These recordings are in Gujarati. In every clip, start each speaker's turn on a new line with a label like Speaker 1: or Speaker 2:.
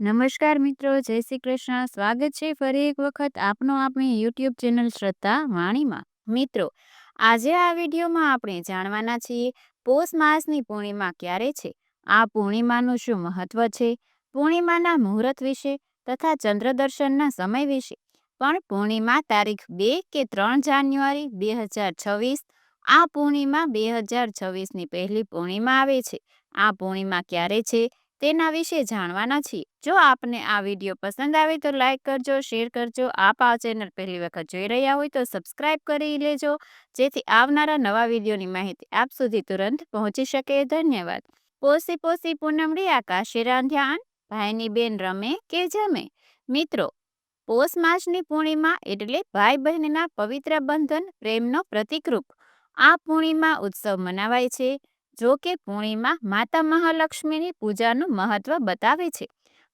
Speaker 1: નમસ્કાર મિત્રો, જય શ્રી કૃષ્ણ. સ્વાગત છે ફરી એક વખત આપનો આપણી યુટ્યુબ ચેનલ શ્રદ્ધા વાણીમાં. મિત્રો, આજે આ વિડીયોમાં આપણે જાણવાના છીએ, પોષ માસની પૂર્ણિમા ક્યારે છે? આ પૂર્ણિમાનું શું મહત્વ છે? પૂર્ણિમાના મુહૂર્ત વિશે તથા ચંદ્ર દર્શનના સમય વિશે. પણ પૂર્ણિમા તારીખ બે કે ત્રણ જાન્યુઆરી બે હજાર છવ્વીસ, આ પૂર્ણિમા બે હજાર છવ્વીસની પહેલી પૂર્ણિમા આવે છે. આ પૂર્ણિમા ક્યારે છે? તેના વિશે જાણવાના છીએ. જો આપને આ વીડિયો પસંદ આવે તો લાઇક કરજો, શેર કરજો. આપ આ ચેનલ પહેલી વખત જોઈ રહ્યા હોય તો સબસ્ક્રાઇબ કરી લેજો. જેથી આવનારા નવા વિડીયોની માહિતી આપ સુધી તુરંત પહોંચી શકે. ધન્યવાદ. પોસી પોસી પૂનમડી આકાશે રાંધ્યાન. ભાઈની બેન રમે કે જમે? મિત્રો પોષ માસની પૂર્ણિમા એટલે ભાઈ બહેનના પવિત્ર બંધન, પ્રેમનો પ્રતિકરૂપ. આ પૂર્ણિમા ઉત્સવ મનાવાય છે. જો કે પૂર્ણિમા માતા મહાલક્ષ્મીની પૂજાનું મહત્વ બતાવે છે.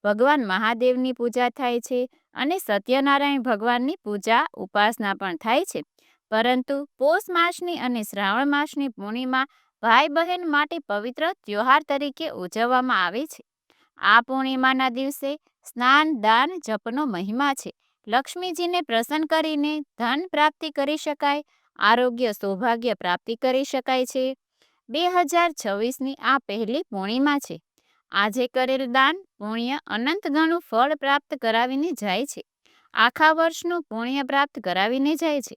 Speaker 1: ભગવાન મહાદેવની પૂજા થાય છે અને સત્યનારાયણ ભગવાનની પૂજા ઉપાસના પણ થાય છે. પરંતુ પોષ માસની અને શ્રાવણ માસની પૂર્ણિમા ભાઈ બહેન માટે પવિત્ર ત્યોહાર તરીકે ઉજવવામાં આવે છે. આ પૂર્ણિમાના દિવસે સ્નાન, દાન, જપનો મહિમા છે. લક્ષ્મીજીને પ્રસન્ન કરીને ધન પ્રાપ્તિ કરી શકાય, આરોગ્ય સૌભાગ્ય પ્રાપ્તિ કરી શકાય છે. બે હજાર છવ્વીસની આ પહેલી પૂર્ણિમા છે. આજે કરેલ દાન પુણ્ય અનંત ગણું ફળ પ્રાપ્ત કરાવીને જાય છે. આખા વર્ષનું પુણ્ય પ્રાપ્ત કરાવીને જાય છે.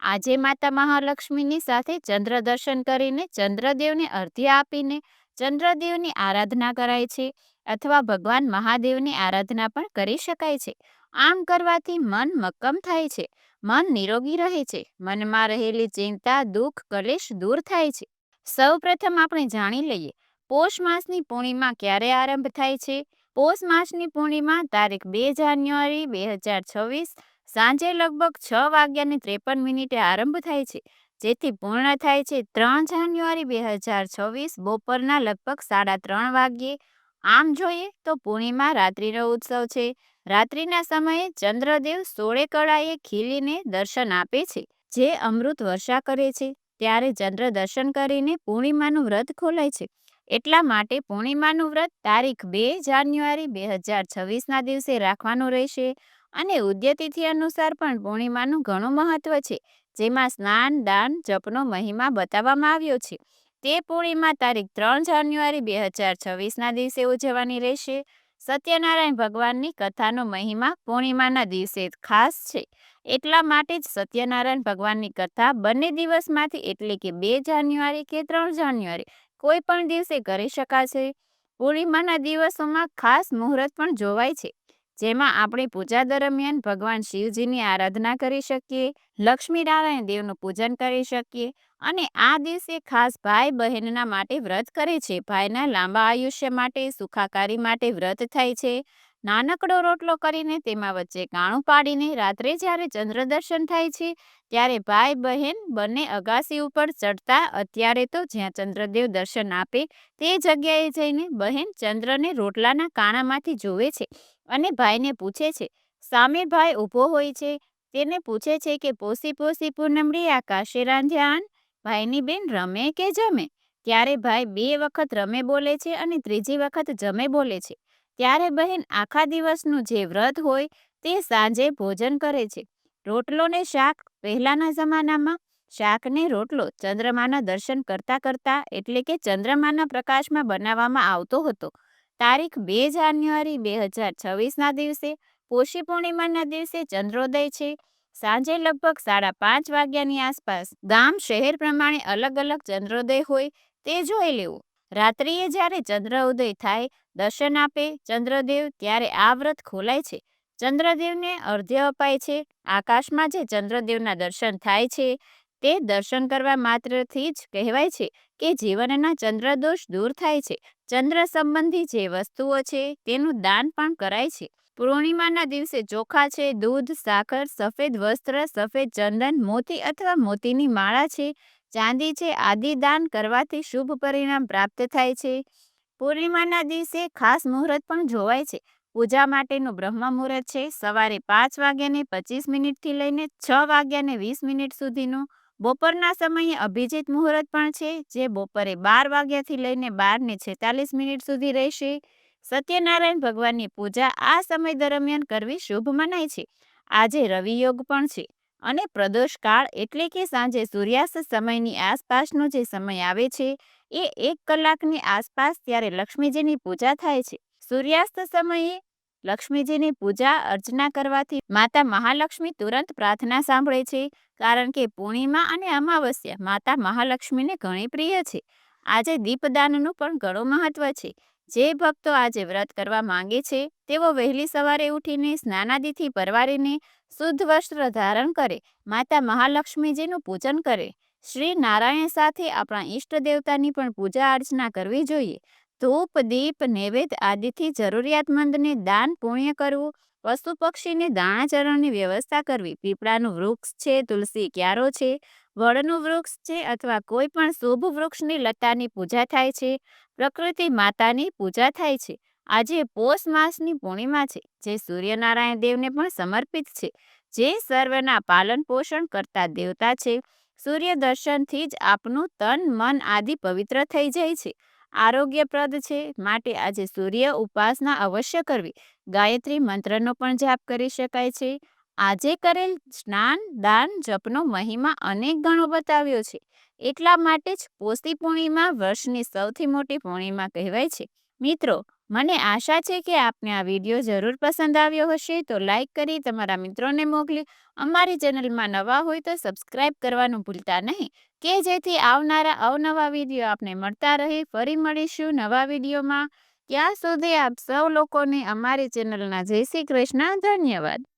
Speaker 1: આજે માતા મહાલક્ષ્મીની સાથે ચંદ્ર દર્શન કરીને ચંદ્રદેવને અર્ધ્ય આપીને ચંદ્રદેવની આરાધના કરાય છે અથવા ભગવાન મહાદેવની આરાધના પણ કરી શકાય છે. આમ કરવાથી મન મક્કમ થાય છે. મન નિરોગી રહે છે. મનમાં રહેલી ચિંતા, દુઃખ, કલેશ દૂર થાય છે. સૌ પ્રથમ આપણે જાણી લઈએ, પોષ માસની પૂર્ણિમા ક્યારે આરંભ થાય છે? પોષ માસની પૂર્ણિમા તારીખ બે જાન્યુઆરી બે હજાર છવ્વીસ, સાંજે લગભગ છ વાગ્યાને ત્રેપન મિનિટે આરંભ થાય છે, જેથી પૂર્ણ થાય છે ત્રણ જાન્યુઆરી બે હજાર છવ્વીસ, બપોરના લગભગ સાડા ત્રણ વાગ્યે. આમ જોઈએ તો પૂર્ણિમા રાત્રિનો ઉત્સવ છે. રાત્રિના સમયે ચંદ્રદેવ સોળે કળાએ ખીલીને દર્શન આપે છે, જે અમૃત વર્ષા કરે છે. ત્યારે ચંદ્ર દર્શન કરીને પૂર્ણિમાનું વ્રત ખોલાય છે. એટલા માટે પૂર્ણિમાનું વ્રત તારીખ બે જાન્યુઆરી બે હજાર છવ્વીસના દિવસે રાખવાનું રહેશે અને ઉદ્યતિથિ અનુસાર પણ પૂર્ણિમાનું ઘણું મહત્વ છે, જેમાં સ્નાન, દાન, જપનો મહિમા બતાવવામાં આવ્યો છે. તે પૂર્ણિમા તારીખ ત્રણ જાન્યુઆરી બે હજાર છવ્વીસના દિવસે ઉજવવાની રહેશે સત્યનારાયણ ભગવાનની કથાનો મહિમા પૂર્ણિમાના દિવસે ખાસ છે. એટલા માટે જ સત્યનારાયણ ભગવાનની કથા બંને દિવસમાંથી એટલે કે બે જાન્યુઆરી કે ત્રણ જાન્યુઆરી, કોઈ પણ દિવસે કરી શકાશે. પૂર્ણિમાના દિવસોમાં ખાસ મુહૂર્ત પણ જોવાય છે. જેમાં આપણે પૂજા દરમિયાન ભગવાન શિવજીની આરાધના કરી શકીએ, લક્ષ્મી નારાયણ દેવનું પૂજન કરી શકીએ અને આ દિવસે ખાસ ભાઈ બહેનના માટે વ્રત કરે છે. ભાઈના લાંબા આયુષ્ય માટે, સુખાકારી માટે વ્રત થાય છે. નાનકડો રોટલો કરીને તેમાં વચ્ચે કાણું પાડીને રાત્રે જ્યારે ચંદ્ર દર્શન થાય છે, ત્યારે ભાઈ બહેન બંને અગાસી ઉપર ચડતા અત્યારે તો જ્યાં ચંદ્રદેવ દર્શન આપે તે જગ્યાએ જઈને બહેન ચંદ્રને રોટલાના કાણામાંથી જોવે છે. અને ભાઈને પૂછે છે સામે ભાઈ ઊભો હોય છે? તેને પૂછે છે કે, પોસી પોસી પૂનમડી આકાશે રાંધ્યાન ભાઈની બેન રમે કે જમે? ત્યારે ભાઈ બે વખત રમે બોલે છે અને ત્રીજી વખત જમે બોલે છે. ત્યારે બહેન આખા દિવસનું જે વ્રત હોય તે સાંજે ભોજન કરે છે. રોટલો ને શાક પહેલાના જમાનામાં શાકને રોટલો ચંદ્રમાના દર્શન કરતા કરતા એટલે કે ચંદ્રમાના પ્રકાશમાં બનાવવામાં આવતો હતો. તારીખ બે જાન્યુઆરી, બે હજાર છવ્વીસના દિવસે, પોષી પૂર્ણિમાના દિવસે ચંદ્રોદય છે. સાંજે લગભગ સાડા પાંચ વાગ્યાની આસપાસ ગામ શહેર પ્રમાણે અલગ અલગ ચંદ્રોદય હોય તે જોઈ લેવું. રાત્રિએ જ્યારે ચંદ્ર ઉદય થાય, દર્શન આપે ચંદ્રદેવ ત્યારે આ વ્રત ખોલાય છે. ચંદ્રદેવને અર્ધ્ય અપાય છે. આકાશમાં જે ચંદ્રદેવના દર્શન થાય છે, તે દર્શન કરવા માત્રથી જ કહેવાય છે કે જીવનના ચંદ્રદોષ દૂર થાય છે. ચંદ્ર સંબંધી જે વસ્તુઓ છે, તેનું દાન પણ કરાય છે. પૂર્ણિમાના દિવસે ચોખા છે, દૂધ, સાકર, સફેદ વસ્ત્ર, સફેદ ચંદન, મોતી અથવા મોતીની માળા છે. ચાંદી છે, આદિ દાન કરવાથી શુભ પરિણામ પ્રાપ્ત થાય છે. પૂર્ણિમાના દિવસે ખાસ મુહૂર્ત પણ જોવાય છે. પૂજા માટેનું બ્રહ્મ મુહૂર્ત છે. સવારે પાંચ વાગ્યાને પચીસ મિનિટથી લઈને છ વાગ્યાને વીસ મિનિટ સુધીનું બપોરના સમયે અભિજીત મુહૂર્ત પણ છે, જે બપોરે બાર વાગ્યાથી લઈને બારને છેતાલીસ મિનિટ સુધી રહેશે. સત્યનારાયણ ભગવાનની પૂજા આ સમય દરમિયાન કરવી શુભ મનાય છે. આજે રવિ યોગ પણ છે અને પ્રદોષ કાળ એટલે કે સાંજે સૂર્યાસ્ત સમયની આસપાસનો જે સમય આવે છે, એ એક કલાકની આસપાસ ત્યારે લક્ષ્મીજીની પૂજા થાય છે. સૂર્યાસ્ત સમયે લક્ષ્મીજીની પૂજા અર્ચના કરવાથી માતા મહાલક્ષ્મી તુરંત પ્રાર્થના સાંભળે છે, કારણ કે પૂર્ણિમા અને અમાવસ્યા માતા મહાલક્ષ્મીને ઘણી પ્રિય છે. આજે દીપદાનનું પણ ઘણું મહત્વ છે. જે ભક્તો આજે વ્રત કરવા માંગે છે, તેઓ વહેલી સવારે ઉઠીને સ્નાનાદિથી પરવારીને શુદ્ધ વસ્ત્ર ધારણ કરે, માતા મહાલક્ષ્મીજીનું પૂજન કરે. શ્રી નારાયણ સાથે આપણા ઈષ્ટ દેવતાની પણ પૂજા અર્ચના કરવી જોઈએ. ધૂપ, દીપ, નૈવેદ્ય આદિથી જરૂરિયાતમંદને દાન, પુણ્ય કરવું, પશુ પક્ષીને દાણાચરણની વ્યવસ્થા કરવી, પીપળાનું વૃક્ષ છે, તુલસી ક્યારો છે, વડનું વૃક્ષ છે અથવા કોઈ પણ શુભ વૃક્ષની લતાની પૂજા થાય છે, પ્રકૃતિ માતાની પૂજા થાય છે. આજે પોષ માસની પૂર્ણિમા છે, જે સૂર્યનારાયણ દેવને પણ સમર્પિત છે. જે સર્વના પાલન પોષણ કરતા દેવતા છે સૂર્ય દર્શનથી જ આપનું તન, મન આદિ પવિત્ર થઈ જાય છે. આરોગ્યપ્રદ છે. માટે આજે સૂર્ય ઉપાસના અવશ્ય કરવી. ગાયત્રી મંત્રનો પણ જાપ કરી શકાય છે. આજે કરેલ સ્નાન, દાન, જપનો મહિમા અનેક ગણો બતાવ્યો છે. એટલા માટે જ પોષી પૂર્ણિમા વર્ષની સૌથી મોટી પૂર્ણિમા કહેવાય છે. મિત્રો, મને આશા છે કે આપને આ વીડિયો જરૂર પસંદ આવ્યો હશે, તો લાઇક કરી તમારા મિત્રોને મોકલી. અમારી ચેનલમાં નવા હોય તો સબસ્ક્રાઇબ કરવાનું ભૂલતા નહીં. કે જેથી આવનારા અવનવા વીડિયો આપને મળતા રહે. ફરી મળીશું નવા વિડીયોમાં. ત્યાં સુધી આપ સૌ લોકોને અમારી ચેનલના જય શ્રી કૃષ્ણ. ધન્યવાદ.